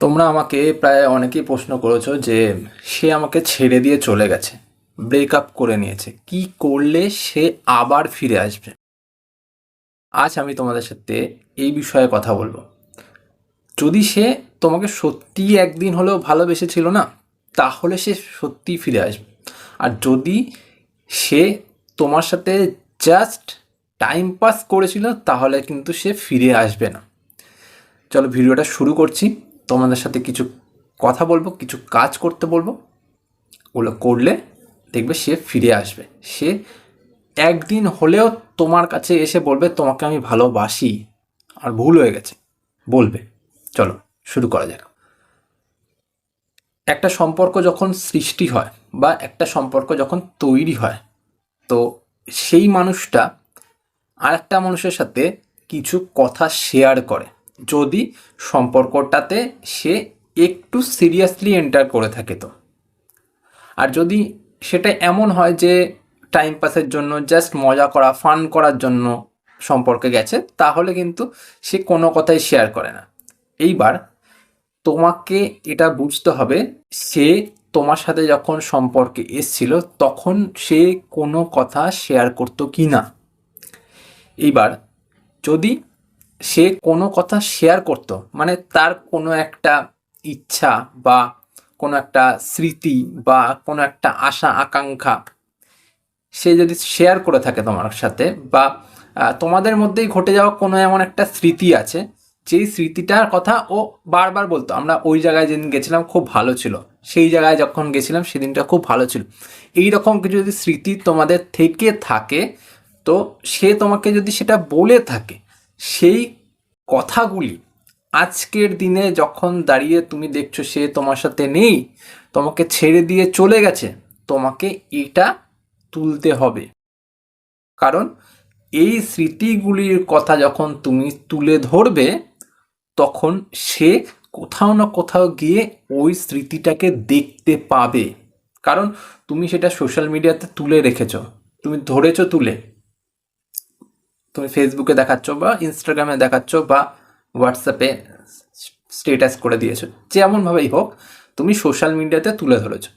তোমরা আমাকে প্রায় অনেকেই প্রশ্ন করেছ যে সে আমাকে ছেড়ে দিয়ে চলে গেছে ব্রেকআপ করে নিয়েছে। কি করলে সে আবার ফিরে আসবে? আজ আমি তোমাদের সাথে এই বিষয়ে কথা বলব। যদি সে তোমাকে সত্যি একদিন হলেও ভালোবেসেছিল না, তাহলে সে সত্যিই ফিরে আসবে। আর যদি সে তোমার সাথে জাস্ট টাইম পাস করেছিল, তাহলে কিন্তু সে ফিরে আসবে না। চলো ভিডিওটা শুরু করছি। তোমাদের সাথে কিছু কথা বলব, কিছু কাজ করতে বলব। ওগুলো করলে দেখবে সে ফিরে আসবে। সে একদিন হলেও তোমার কাছে এসে বলবে, তোমাকে আমি ভালোবাসি। আর ভুল হয়ে গেছে। বলবে। চলো, শুরু করা যাক। একটা সম্পর্ক যখন সৃষ্টি হয় বা একটা সম্পর্ক যখন তৈরি হয়, তো সেই মানুষটা আর একটা মানুষের সাথে কিছু কথা শেয়ার করে। যদি সম্পর্কটাতে সে একটু সিরিয়াসলি এন্টার করে থাকে তো। আর যদি সেটা এমন হয় যে টাইম পাসের জন্য জাস্ট মজা করা ফান করার জন্য সম্পর্কে গেছে, তাহলে কিন্তু সে কোনো কথাই শেয়ার করে না। এইবার তোমাকে এটা বুঝতে হবে, সে তোমার সাথে যখন সম্পর্কে এসছিল, তখন সে কোনো কথা শেয়ার করতো কি না এইবার যদি সে কোনো কথা শেয়ার করতো। মানে তার কোনো একটা ইচ্ছা বা কোনো একটা স্মৃতি বা কোনো একটা আশা, আকাঙ্ক্ষা সে যদি শেয়ার করে থাকে তোমার সাথে বা তোমাদের মধ্যেই ঘটে যাওয়া কোনো এমন একটা স্মৃতি আছে, যেই স্মৃতিটার কথা ও বারবার বলতো। আমরা ওই জায়গায় যেদিন গেছিলাম খুব ভালো ছিল। সেই জায়গায় যখন গেছিলাম সেদিনটা খুব ভালো ছিল। এই রকম কিছু যদি স্মৃতি তোমাদের থেকে থাকে, তো সে তোমাকে যদি সেটা বলে থাকে সেই কথাগুলি আজকের দিনে যখন দাঁড়িয়ে তুমি দেখছ সে তোমার সাথে নেই, তোমাকে ছেড়ে দিয়ে চলে গেছে, তোমাকে এটা তুলতে হবে। কারণ এই স্মৃতিগুলির কথা যখন তুমি তুলে ধরবে, তখন সে কোথাও না কোথাও গিয়ে ওই স্মৃতিটাকে দেখতে পাবে। কারণ তুমি সেটা সোশ্যাল মিডিয়াতে তুলে রেখেছ, তুমি ধরেছো তুলে। তুমি ফেসবুকে দেখাচ্ছ বা ইনস্টাগ্রামে দেখাচ্ছ বা হোয়াটসঅ্যাপে স্টেটাস করে দিয়েছ, যেমনভাবেই হোক, তুমি সোশ্যাল মিডিয়াতে তুলে ধরেছো।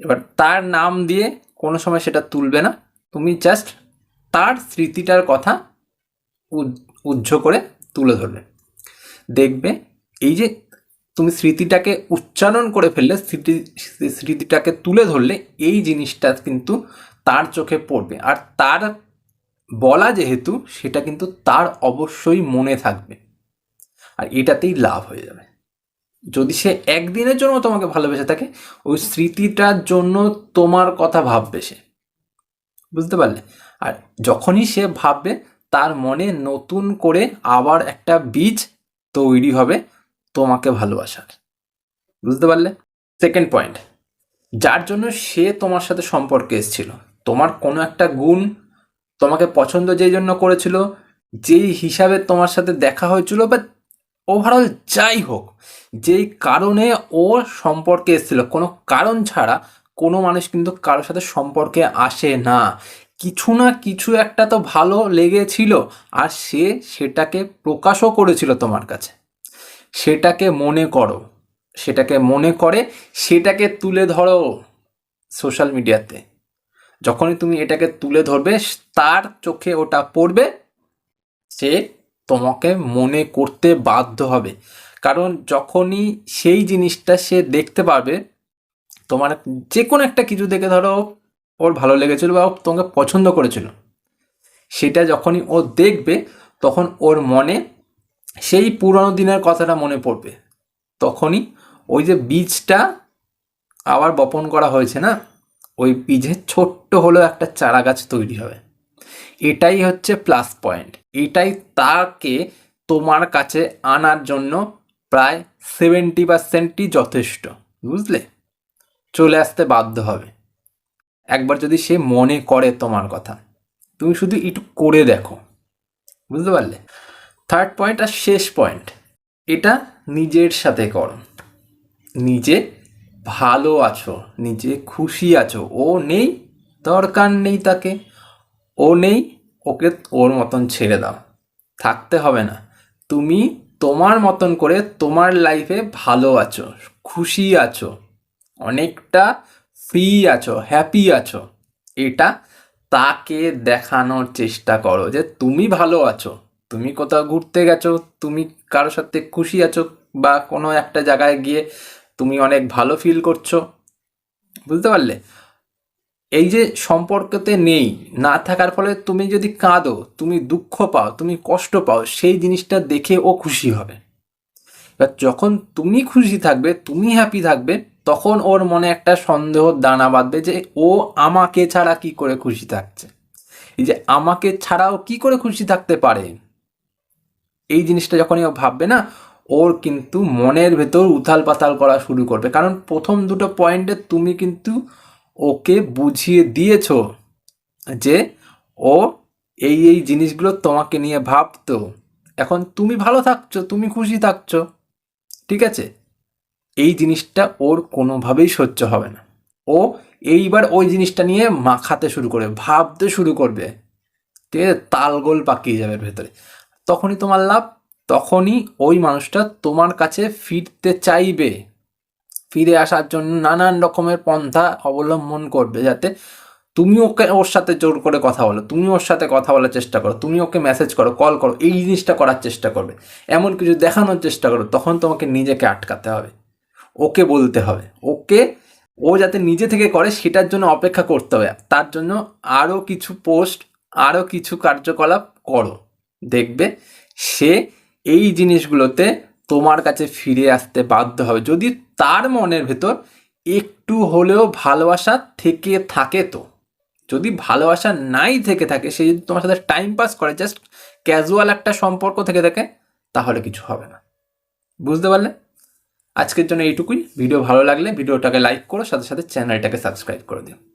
এবার তার নাম দিয়ে কোনো সময় সেটা তুলবে না, তুমি জাস্ট তার স্মৃতিটার কথা উজ্জ্ব করে তুলে ধরবে দেখবে এই যে তুমি স্মৃতিটাকে উচ্চারণ করে ফেললে, স্মৃতি, স্মৃতিটাকে তুলে ধরলে, এই জিনিসটা কিন্তু তার চোখে পড়বে। আর তার বলা যেহেতু, সেটা কিন্তু তার অবশ্যই মনে থাকবে। আর এটাতেই লাভ হয়ে যাবে। যদি সে একদিনের জন্য তোমাকে ভালোবেসে থাকে, ওই স্মৃতিটার জন্য তোমার কথা ভাববে সে। বুঝতে পারলে? আর যখনই সে ভাববে, তার মনে নতুন করে আবার একটা বীজ তৈরি হবে তোমাকে ভালোবাসার। বুঝতে পারলে? সেকেন্ড পয়েন্ট, যার জন্য সে তোমার সাথে সম্পর্কে এসেছিল, তোমার কোনো একটা গুণ তোমাকে পছন্দ যেই জন্য করেছিল, যেই হিসাবে তোমার সাথে দেখা হয়েছিল বা ওভারঅল যাই হোক, যেই কারণে ও সম্পর্কে এসেছিল, কোনো কারণ ছাড়া কোনো মানুষ কিন্তু কারোর সাথে সম্পর্কে আসে না। কিছু না কিছু একটা তো ভালো লেগেছিল, আর সে সেটাকে প্রকাশও করেছিল তোমার কাছে। সেটাকে মনে করো, সেটাকে মনে করে, সেটাকে তুলে ধরো সোশ্যাল মিডিয়াতে যখনই তুমি এটাকে তুলে ধরবে, তার চোখে ওটা পড়বে, সে তোমাকে মনে করতে বাধ্য হবে। কারণ যখনই সেই জিনিসটা সে দেখতে পারবে, তোমার যে কোনো একটা কিছু দেখে ধরো, ওর ভালো লেগেছিল বা তোমাকে পছন্দ করেছিল, সেটা যখনই ও দেখবে, তখন ওর মনে সেই পুরনো দিনের কথাটা মনে পড়বে। তখনই ওই যে বীজটা আবার বপন করা হয়েছে না ওই বীজে ছোট্ট হলেও একটা চারা গাছ তৈরি হবে। এটাই হচ্ছে প্লাস পয়েন্ট এটাই তাকে তোমার কাছে আনার জন্য প্রায় সেভেন্টি পার্সেন্টই যথেষ্ট, বুঝলে? চলে আসতে বাধ্য হবে। একবার যদি সে মনে করে তোমার কথা, তুমি শুধু একটু করে দেখো, বুঝতে পারলে? থার্ড পয়েন্ট আর শেষ পয়েন্ট এটা নিজের সাথে করো। নিজে ভালো আছো, নিজে খুশি আছো। ও নেই, দরকার নেই তাকে। ও নেই, ওকে ওর মতন ছেড়ে দাও। থাকতে হবে না। তুমি তোমার মতন করে তোমার লাইফে ভালো আছো, খুশি আছো, অনেকটা ফ্রি আছো হ্যাপি আছো। এটা তাকে দেখানোর চেষ্টা করো যে তুমি ভালো আছো। তুমি কোথাও ঘুরতে গেছো, তুমি কারোর সাথে খুশি আছো বা কোনো একটা জায়গায় গিয়ে তুমি অনেক ভালো ফিল করছ। বুঝতে পারলে? এই যে সম্পর্কতে নেই, না থাকার ফলে তুমি যদি কাঁদো, তুমি দুঃখ পাও, তুমি কষ্ট পাও, সেই জিনিসটা দেখে ও খুশি হবে। এবার যখন তুমি খুশি থাকবে, তুমি হ্যাপি থাকবে, তখন ওর মনে একটা সন্দেহ দানা বাঁধবে যে ও আমাকে ছাড়া কি করে খুশি থাকছে? এই যে আমাকে ছাড়াও কি করে খুশি থাকতে পারে? এই জিনিসটা যখনই ও ভাববে না ওর কিন্তু মনের ভেতর উথাল পাতাল করা শুরু করবে। কারণ প্রথম দুটো পয়েন্টে তুমি কিন্তু ওকে বুঝিয়ে দিয়েছ যে ও এই এই জিনিসগুলো তোমাকে নিয়ে ভাবতো। এখন তুমি ভালো থাকছো, তুমি খুশি থাকছো, ঠিক আছে? এই জিনিসটা ওর কোনোভাবেই সহ্য হবে না। ও এইবার ওই জিনিসটা নিয়ে মাখাতে শুরু করবে, ভাবতে শুরু করবে। ঠিক আছে? তালগোল পাকিয়ে যাবে ভেতরে। তখনই তোমার লাভ তখনই ওই মানুষটা তোমার কাছে ফিরতে চাইবে। ফিরে আসার জন্য নানান রকমের পন্থা অবলম্বন করবে যাতে তুমি ওকে ওর সাথে জোর করে কথা বলো, তুমি ওর সাথে কথা বলার চেষ্টা করো, তুমি ওকে মেসেজ করো কল করো, এই জিনিসটা করার চেষ্টা করবে। এমন কিছু দেখানোর চেষ্টা করো, তখন তোমাকে নিজেকে আটকাতে হবে। ওকে বলতে হবে। ওকে, ও যাতে নিজে থেকে করে সেটার জন্য অপেক্ষা করতে হবে। তার জন্য আরও কিছু পোস্ট আরও কিছু কার্যকলাপ করো। দেখবে সে এই জিনিসগুলোতে তোমার কাছে ফিরে আসতে বাধ্য হবে। যদি তার মনের ভেতর একটু হলেও ভালোবাসা থেকে থাকে তো। যদি ভালোবাসা নাই থেকে থাকে, সে যদি তোমার সাথে টাইম পাস করে জাস্ট ক্যাজুয়াল একটা সম্পর্ক থেকে থাকে, তাহলে কিছু হবে না। বুঝতে পারলে? আজকের জন্য এইটুকুই। ভিডিও ভালো লাগলে ভিডিওটাকে লাইক করো, সাথে সাথে চ্যানেলটাকে সাবস্ক্রাইব করে দিও।